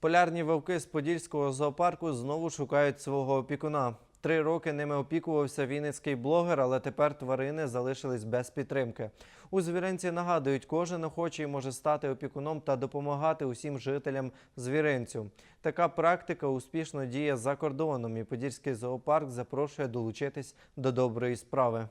Полярні вовки з Подільського зоопарку знову шукають свого опікуна. Три роки ними опікувався вінницький блогер, але тепер тварини залишились без підтримки. У звіринці нагадують, кожен охочий може стати опікуном та допомагати усім жителям звіринцю. Така практика успішно діє за кордоном, і Подільський зоопарк запрошує долучитись до доброї справи.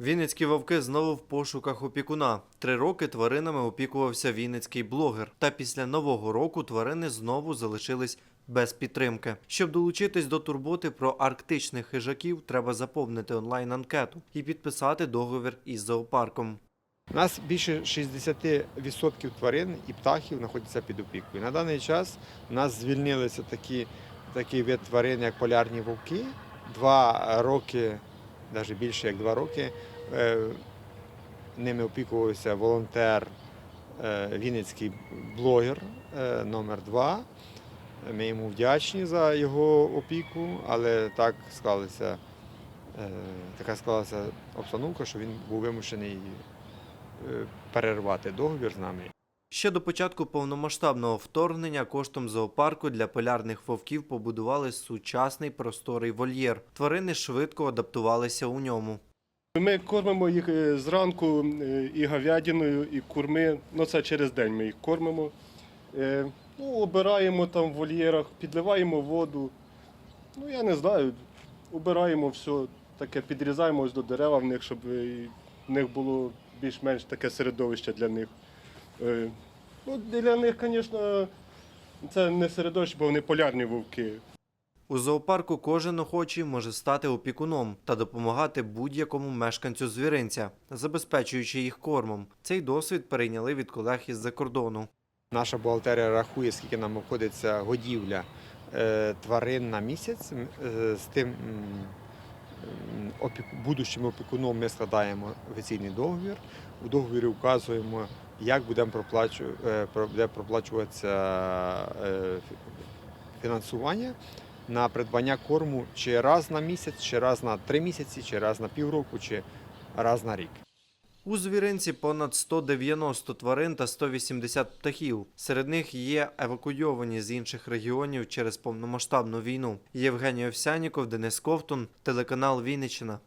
Вінницькі вовки знову в пошуках опікуна. Три роки тваринами опікувався вінницький блогер. Та після нового року тварини знову залишились без підтримки. Щоб долучитись до турботи про арктичних хижаків, треба заповнити онлайн-анкету і підписати договір із зоопарком. У нас більше 60% тварин і птахів знаходяться під опікою. На даний час у нас звільнилися такі, такий вид тварин, як полярні вовки. Два роки, навіть більше як два роки, е, ними опікувався волонтер, е, вінницький блогер е, номер 2 Ми йому вдячні за його опіку, але так склалася, така склалася обстановка, що він був вимушений перервати договір з нами. Ще до початку повномасштабного вторгнення коштом зоопарку для полярних вовків побудували сучасний просторий вольєр. Тварини швидко адаптувалися у ньому. Ми кормимо їх е, зранку е, і говядиною, і курми. Ну це через день ми їх кормимо. Е, Ну, обираємо там в вольєрах, підливаємо воду. Ну я не знаю, обираємо все таке, підрізаємо ось до дерева в них, щоб в них було більш-менш таке середовище для них. Е, Ну, для них, звісно, це не середовище, бо вони полярні вовки. У зоопарку кожен охочий може стати опікуном та допомагати будь-якому мешканцю звіринця, забезпечуючи їх кормом. Цей досвід перейняли від колег із-за кордону. Наша бухгалтерія рахує, скільки нам обходиться годівля е, тварин на місяць. Е, З тим будущим опікуном ми складаємо офіційний договір. У договірі вказуємо, як будемо е, буде проплачуватися е, фінансування на придбання корму чи раз на місяць, чи раз на три місяці, чи раз на півроку, чи раз на рік. У звіринці понад 190 тварин та 180 птахів. Серед них є евакуйовані з інших регіонів через повномасштабну війну. Євгеній Овсяніков, Денис Ковтун, телеканал Вінниччина.